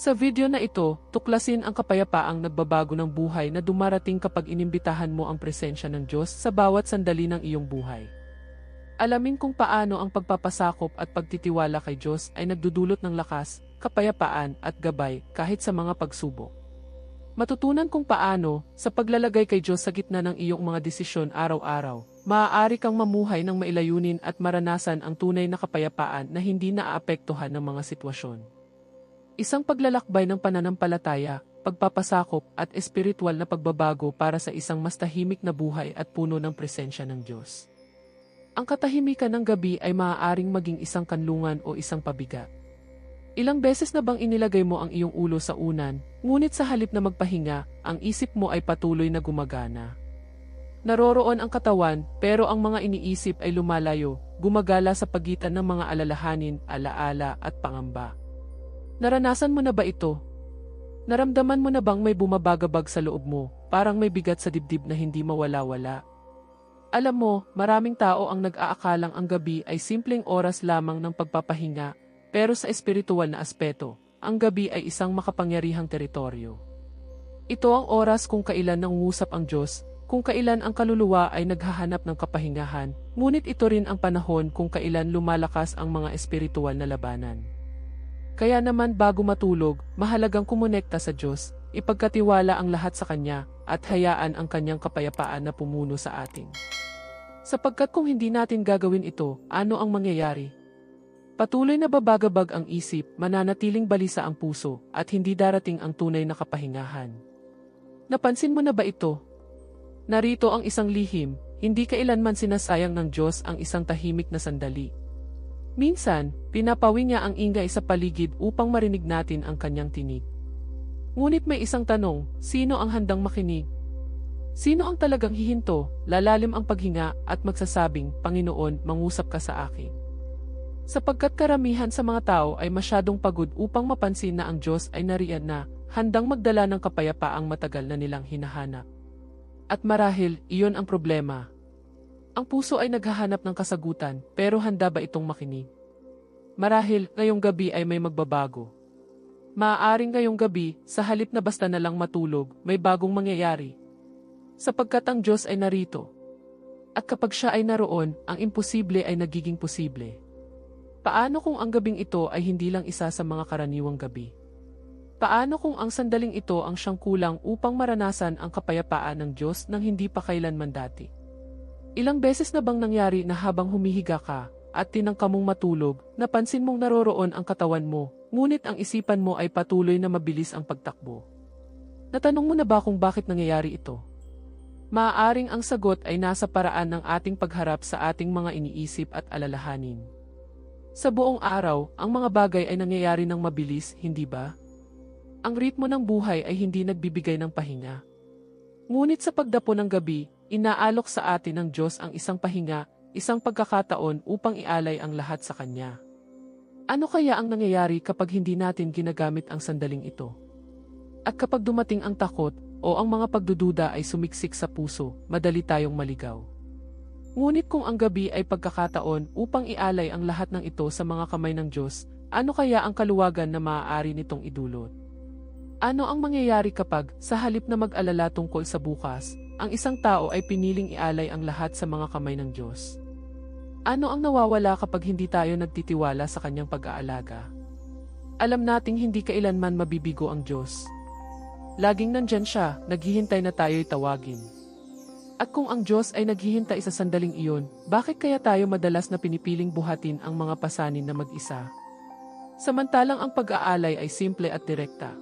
Sa video na ito, tuklasin ang kapayapaang nagbabago ng buhay na dumarating kapag inimbitahan mo ang presensya ng Diyos sa bawat sandali ng iyong buhay. Alamin kung paano ang pagpapasakop at pagtitiwala kay Diyos ay nagdudulot ng lakas, kapayapaan at gabay kahit sa mga pagsubok. Matutunan kung paano, sa paglalagay kay Diyos sa gitna ng iyong mga desisyon araw-araw, maaari kang mamuhay ng mailayunin at maranasan ang tunay na kapayapaan na hindi naaapektuhan ng mga sitwasyon. Isang paglalakbay ng pananampalataya, pagpapasakop at espiritual na pagbabago para sa isang mas tahimik na buhay at puno ng presensya ng Diyos. Ang katahimikan ng gabi ay maaaring maging isang kanlungan o isang pabigat. Ilang beses na bang inilagay mo ang iyong ulo sa unan, ngunit sa halip na magpahinga, ang isip mo ay patuloy na gumagana. Naroroon ang katawan, pero ang mga iniisip ay lumalayo, gumagala sa pagitan ng mga alalahanin, alaala at pangamba. Naranasan mo na ba ito? Naramdaman mo na bang may bumabagabag sa loob mo, parang may bigat sa dibdib na hindi mawala-wala? Alam mo, maraming tao ang nag-aakalang ang gabi ay simpleng oras lamang ng pagpapahinga, pero sa espiritual na aspeto, ang gabi ay isang makapangyarihang teritoryo. Ito ang oras kung kailan nangungusap ang Diyos, kung kailan ang kaluluwa ay naghahanap ng kapahingahan, ngunit ito rin ang panahon kung kailan lumalakas ang mga espiritual na labanan. Kaya naman bago matulog, mahalagang kumonekta sa Diyos, ipagkatiwala ang lahat sa Kanya, at hayaan ang Kanyang kapayapaan na pumuno sa atin. Sapagkat kung hindi natin gagawin ito, ano ang mangyayari? Patuloy na babagabag ang isip, mananatiling balisa ang puso, at hindi darating ang tunay na kapahingahan. Napansin mo na ba ito? Narito ang isang lihim, hindi kailanman sinasayang ng Diyos ang isang tahimik na sandali. Minsan, pinapawi niya ang ingay sa paligid upang marinig natin ang kanyang tinig. Ngunit may isang tanong, sino ang handang makinig? Sino ang talagang hihinto, lalalim ang paghinga at magsasabing, Panginoon, mangusap ka sa akin? Sapagkat karamihan sa mga tao ay masyadong pagod upang mapansin na ang Diyos ay nariyan na, handang magdala ng kapayapaang matagal na nilang hinahanap. At marahil, iyon ang problema. Ang puso ay naghahanap ng kasagutan, pero handa ba itong makinig? Marahil, ngayong gabi ay may magbabago. Maaaring ngayong gabi, sa halip na basta na lang matulog, may bagong mangyayari. Sapagkat ang Diyos ay narito. At kapag siya ay naroon, ang imposible ay nagiging posible. Paano kung ang gabing ito ay hindi lang isa sa mga karaniwang gabi? Paano kung ang sandaling ito ang siyang kulang upang maranasan ang kapayapaan ng Diyos nang hindi pa kailanman dati? Ilang beses na bang nangyari na habang humihiga ka at tinangka mong matulog, napansin mong naroroon ang katawan mo, ngunit ang isipan mo ay patuloy na mabilis ang pagtakbo? Natanong mo na ba kung bakit nangyayari ito? Maaaring ang sagot ay nasa paraan ng ating pagharap sa ating mga iniisip at alalahanin. Sa buong araw, ang mga bagay ay nangyayari ng mabilis, hindi ba? Ang ritmo ng buhay ay hindi nagbibigay ng pahinga. Ngunit sa pagdapo ng gabi, inaalok sa atin ng Diyos ang isang pahinga, isang pagkakataon upang ialay ang lahat sa Kanya. Ano kaya ang nangyayari kapag hindi natin ginagamit ang sandaling ito? At kapag dumating ang takot o ang mga pagdududa ay sumiksik sa puso, madali tayong maligaw. Ngunit kung ang gabi ay pagkakataon upang ialay ang lahat ng ito sa mga kamay ng Diyos, ano kaya ang kaluwagan na maaari nitong idulot? Ano ang mangyayari kapag, sa halip na mag-alala tungkol sa bukas, ang isang tao ay piniling ialay ang lahat sa mga kamay ng Diyos? Ano ang nawawala kapag hindi tayo nagtitiwala sa kanyang pag-aalaga? Alam nating hindi kailanman mabibigo ang Diyos. Laging nandyan siya, naghihintay na tayo'y tawagin. At kung ang Diyos ay naghihintay sa sandaling iyon, bakit kaya tayo madalas na pinipiling buhatin ang mga pasanin na mag-isa? Samantalang ang pag-aalay ay simple at direkta.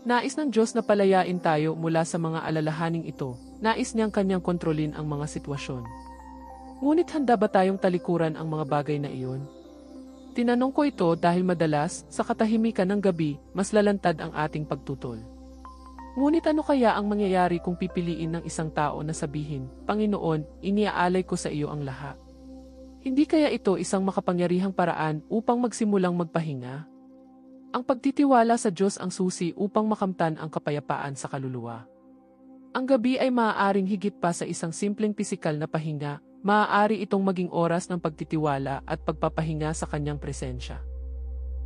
Nais ng Diyos na palayain tayo mula sa mga alalahaning ito, nais niyang kanyang kontrolin ang mga sitwasyon. Ngunit handa ba tayong talikuran ang mga bagay na iyon? Tinanong ko ito dahil madalas, sa katahimikan ng gabi, mas lalantad ang ating pagtutol. Ngunit ano kaya ang mangyayari kung pipiliin ng isang tao na sabihin, Panginoon, iniaalay ko sa iyo ang lahat? Hindi kaya ito isang makapangyarihang paraan upang magsimulang magpahinga? Ang pagtitiwala sa Diyos ang susi upang makamtan ang kapayapaan sa kaluluwa. Ang gabi ay maaaring higit pa sa isang simpleng pisikal na pahinga, maaari itong maging oras ng pagtitiwala at pagpapahinga sa kanyang presensya.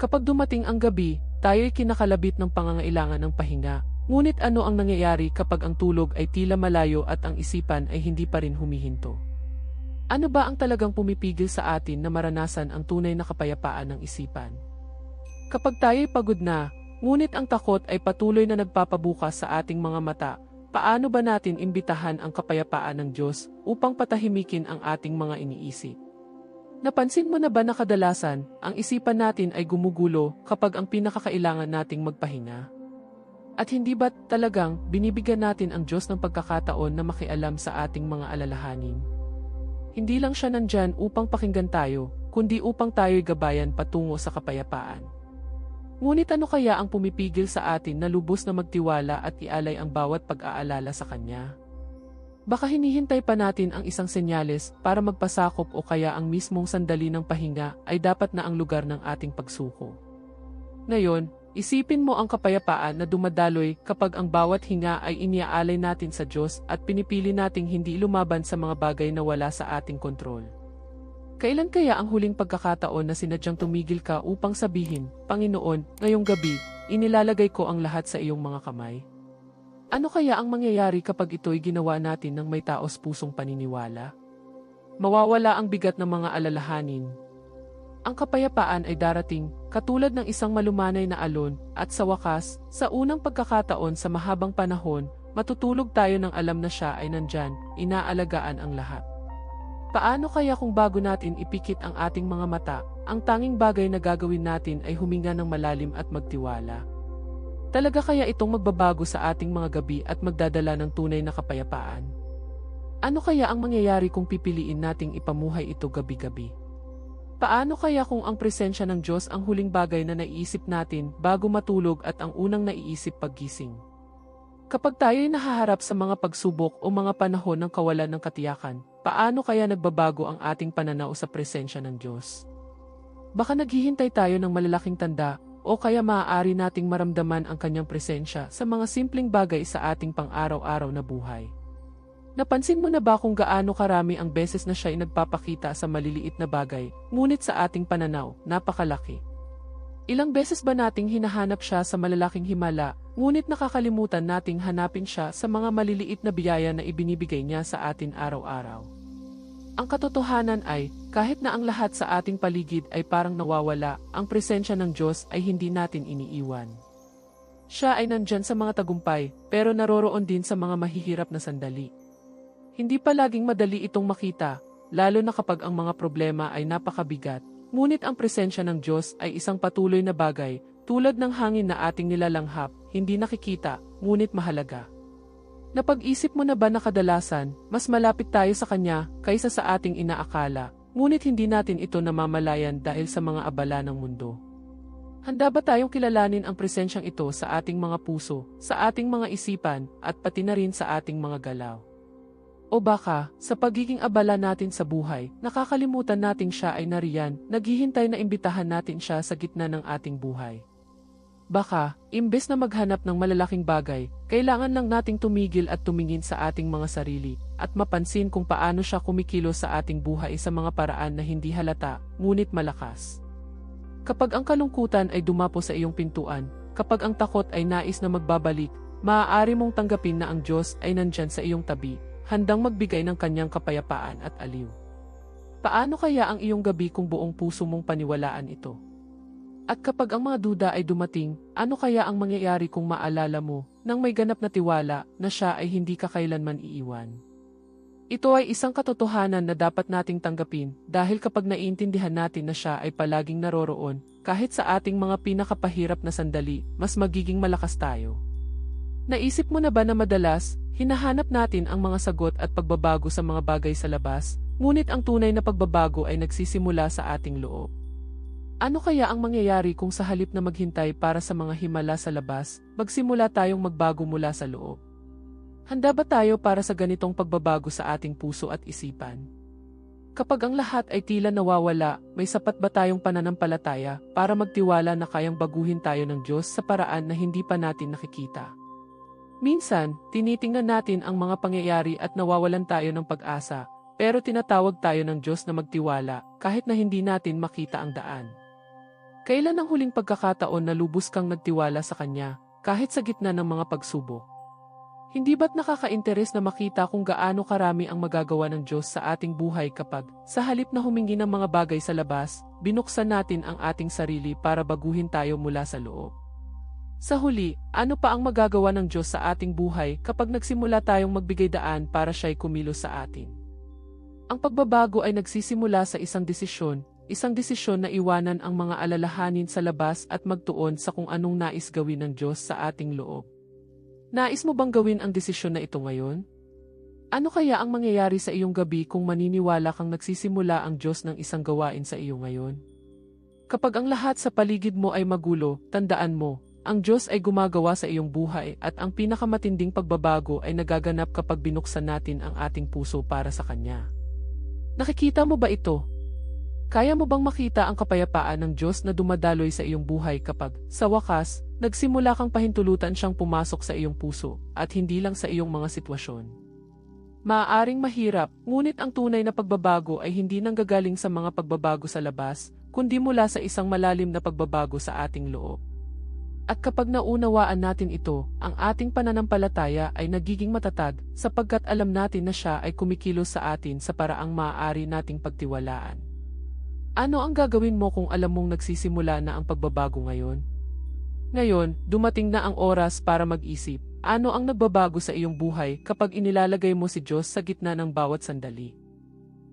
Kapag dumating ang gabi, tayo'y kinakalabit ng pangangailangan ng pahinga. Ngunit ano ang nangyayari kapag ang tulog ay tila malayo at ang isipan ay hindi pa rin humihinto? Ano ba ang talagang pumipigil sa atin na maranasan ang tunay na kapayapaan ng isipan? Kapag tayo'y pagod na, ngunit ang takot ay patuloy na nagpapabukas sa ating mga mata, paano ba natin imbitahan ang kapayapaan ng Diyos upang patahimikin ang ating mga iniisip? Napansin mo na ba na kadalasan, ang isipan natin ay gumugulo kapag ang pinakakailangan nating magpahinga? At hindi ba talagang binibigyan natin ang Diyos ng pagkakataon na makialam sa ating mga alalahanin? Hindi lang siya nandyan upang pakinggan tayo, kundi upang tayo'y gabayan patungo sa kapayapaan. Ngunit ano kaya ang pumipigil sa atin na lubos na magtiwala at ialay ang bawat pag-aalala sa Kanya? Baka hinihintay pa natin ang isang senyales para magpasakop o kaya ang mismong sandali ng pahinga ay dapat na ang lugar ng ating pagsuko. Ngayon, isipin mo ang kapayapaan na dumadaloy kapag ang bawat hinga ay iniaalay natin sa Diyos at pinipili nating hindi lumaban sa mga bagay na wala sa ating kontrol. Kailan kaya ang huling pagkakataon na sinadyang tumigil ka upang sabihin, Panginoon, ngayong gabi, inilalagay ko ang lahat sa iyong mga kamay? Ano kaya ang mangyayari kapag ito'y ginawa natin ng may taos pusong paniniwala? Mawawala ang bigat ng mga alalahanin. Ang kapayapaan ay darating, katulad ng isang malumanay na alon, at sa wakas, sa unang pagkakataon sa mahabang panahon, matutulog tayo ng alam na siya ay nandyan, inaalagaan ang lahat. Paano kaya kung bago natin ipikit ang ating mga mata, ang tanging bagay na gagawin natin ay huminga ng malalim at magtiwala? Talaga kaya itong magbabago sa ating mga gabi at magdadala ng tunay na kapayapaan? Ano kaya ang mangyayari kung pipiliin nating ipamuhay ito gabi-gabi? Paano kaya kung ang presensya ng Diyos ang huling bagay na naiisip natin bago matulog at ang unang naiisip paggising? Kapag tayo'y nahaharap sa mga pagsubok o mga panahon ng kawalan ng katiyakan, paano kaya nagbabago ang ating pananaw sa presensya ng Diyos? Baka naghihintay tayo ng malalaking tanda o kaya maaari nating maramdaman ang kanyang presensya sa mga simpleng bagay sa ating pang-araw-araw na buhay. Napansin mo na ba kung gaano karami ang beses na siya ay nagpapakita sa maliliit na bagay, ngunit sa ating pananaw, napakalaki? Ilang beses ba nating hinahanap siya sa malalaking himala, ngunit nakakalimutan nating hanapin siya sa mga maliliit na biyaya na ibinibigay niya sa atin araw-araw? Ang katotohanan ay, kahit na ang lahat sa ating paligid ay parang nawawala, ang presensya ng Diyos ay hindi natin iniiwan. Siya ay nandyan sa mga tagumpay, pero naroroon din sa mga mahihirap na sandali. Hindi pa laging madali itong makita, lalo na kapag ang mga problema ay napakabigat, ngunit ang presensya ng Diyos ay isang patuloy na bagay, tulad ng hangin na ating nilalanghap, hindi nakikita, ngunit mahalaga. Napag-isip mo na ba na kadalasan, mas malapit tayo sa Kanya kaysa sa ating inaakala, ngunit hindi natin ito namamalayan dahil sa mga abala ng mundo? Handa ba tayong kilalanin ang presensyang ito sa ating mga puso, sa ating mga isipan, at pati na rin sa ating mga galaw? O baka, sa pagiging abala natin sa buhay, nakakalimutan nating siya ay nariyan, naghihintay na imbitahan natin siya sa gitna ng ating buhay. Baka, imbes na maghanap ng malalaking bagay, kailangan lang nating tumigil at tumingin sa ating mga sarili, at mapansin kung paano siya kumikilos sa ating buhay sa mga paraan na hindi halata, ngunit malakas. Kapag ang kalungkutan ay dumapo sa iyong pintuan, kapag ang takot ay nais na magbabalik, maaari mong tanggapin na ang Diyos ay nandyan sa iyong tabi, handang magbigay ng kanyang kapayapaan at aliw. Paano kaya ang iyong gabi kung buong puso mong paniwalaan ito? At kapag ang mga duda ay dumating, ano kaya ang mangyayari kung maalala mo nang may ganap na tiwala na siya ay hindi ka kailanman iiwan? Ito ay isang katotohanan na dapat nating tanggapin dahil kapag naiintindihan natin na siya ay palaging naroroon, kahit sa ating mga pinakapahirap na sandali, mas magiging malakas tayo. Naisip mo na ba na madalas, hinahanap natin ang mga sagot at pagbabago sa mga bagay sa labas, ngunit ang tunay na pagbabago ay nagsisimula sa ating loob? Ano kaya ang mangyayari kung sa halip na maghintay para sa mga himala sa labas, magsimula tayong magbago mula sa loob? Handa ba tayo para sa ganitong pagbabago sa ating puso at isipan? Kapag ang lahat ay tila nawawala, may sapat ba tayong pananampalataya para magtiwala na kayang baguhin tayo ng Diyos sa paraan na hindi pa natin nakikita? Minsan, tinitingnan natin ang mga pangyayari at nawawalan tayo ng pag-asa, pero tinatawag tayo ng Diyos na magtiwala kahit na hindi natin makita ang daan. Kailan ang huling pagkakataon na lubos kang nagtiwala sa Kanya, kahit sa gitna ng mga pagsubok? Hindi ba't nakaka-interes na makita kung gaano karami ang magagawa ng Diyos sa ating buhay kapag, sa halip na humingi ng mga bagay sa labas, binuksan natin ang ating sarili para baguhin tayo mula sa loob? Sa huli, ano pa ang magagawa ng Diyos sa ating buhay kapag nagsimula tayong magbigay daan para siya'y kumilos sa atin? Ang pagbabago ay nagsisimula sa isang desisyon, isang desisyon na iwanan ang mga alalahanin sa labas at magtuon sa kung anong nais gawin ng Diyos sa ating loob. Nais mo bang gawin ang desisyon na ito ngayon? Ano kaya ang mangyayari sa iyong gabi kung maniniwala kang nagsisimula ang Diyos ng isang gawain sa iyo ngayon? Kapag ang lahat sa paligid mo ay magulo, tandaan mo, ang Diyos ay gumagawa sa iyong buhay at ang pinakamatinding pagbabago ay nagaganap kapag binuksan natin ang ating puso para sa Kanya. Nakikita mo ba ito? Kaya mo bang makita ang kapayapaan ng Diyos na dumadaloy sa iyong buhay kapag, sa wakas, Nagsimula kang pahintulutan siyang pumasok sa iyong puso, at hindi lang sa iyong mga sitwasyon. Maaaring mahirap, ngunit ang tunay na pagbabago ay hindi nanggagaling sa mga pagbabago sa labas, kundi mula sa isang malalim na pagbabago sa ating loob. At kapag naunawaan natin ito, ang ating pananampalataya ay nagiging matatag sapagkat alam natin na siya ay kumikilos sa atin sa paraang maaari nating pagtiwalaan. Ano ang gagawin mo kung alam mong nagsisimula na ang pagbabago ngayon? Ngayon, dumating na ang oras para mag-isip. Ano ang nagbabago sa iyong buhay kapag inilalagay mo si Diyos sa gitna ng bawat sandali?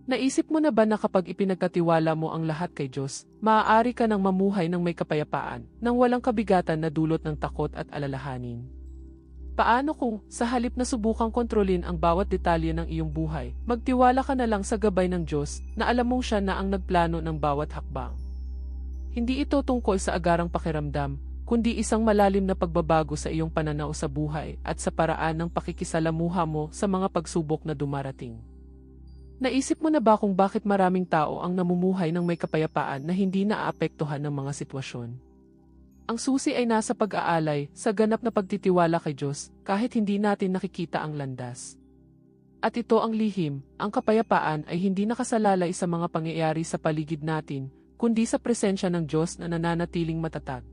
Naisip mo na ba na kapag ipinagkatiwala mo ang lahat kay Diyos, maaari ka nang mamuhay ng may kapayapaan, nang walang kabigatan na dulot ng takot at alalahanin? Paano kung, sa halip na subukang kontrolin ang bawat detalye ng iyong buhay, magtiwala ka na lang sa gabay ng Diyos na alam mong siya na ang nagplano ng bawat hakbang? Hindi ito tungkol sa agarang pakiramdam, kundi isang malalim na pagbabago sa iyong pananaw sa buhay at sa paraan ng pakikisalamuha mo sa mga pagsubok na dumarating. Naisip mo na ba kung bakit maraming tao ang namumuhay ng may kapayapaan na hindi naaapektuhan ng mga sitwasyon? Ang susi ay nasa pag-aalay sa ganap na pagtitiwala kay Diyos kahit hindi natin nakikita ang landas. At ito ang lihim, ang kapayapaan ay hindi nakasalalay sa mga pangyayari sa paligid natin, kundi sa presensya ng Diyos na nananatiling matatag.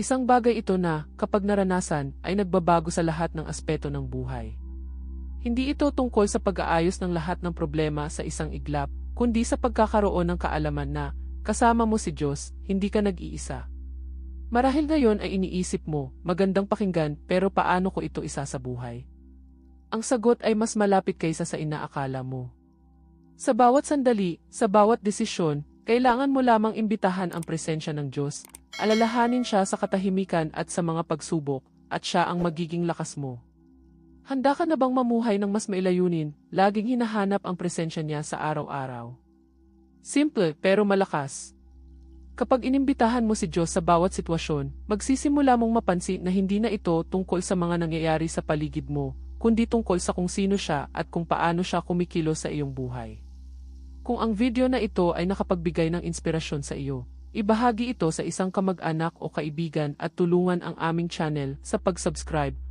Isang bagay ito na, kapag naranasan, ay nagbabago sa lahat ng aspeto ng buhay. Hindi ito tungkol sa pag-aayos ng lahat ng problema sa isang iglap, kundi sa pagkakaroon ng kaalaman na, kasama mo si Diyos, hindi ka nag-iisa. Marahil ngayon ay iniisip mo, magandang pakinggan pero paano ko ito isa sa buhay? Ang sagot ay mas malapit kaysa sa inaakala mo. Sa bawat sandali, sa bawat desisyon, kailangan mo lamang imbitahan ang presensya ng Diyos, Alalahanin siya sa katahimikan at sa mga pagsubok, at siya ang magiging lakas mo. Handa ka na bang mamuhay ng mas mailayunin, laging hinahanap ang presensya niya sa araw-araw? Simple pero malakas. Kapag inimbitahan mo si Diyos sa bawat sitwasyon, magsisimula mong mapansin na hindi na ito tungkol sa mga nangyayari sa paligid mo, kundi tungkol sa kung sino siya at kung paano siya kumikilos sa iyong buhay. Kung ang video na ito ay nakapagbigay ng inspirasyon sa iyo, Ibahagi ito sa isang kamag-anak o kaibigan at tulungan ang aming channel sa pag-subscribe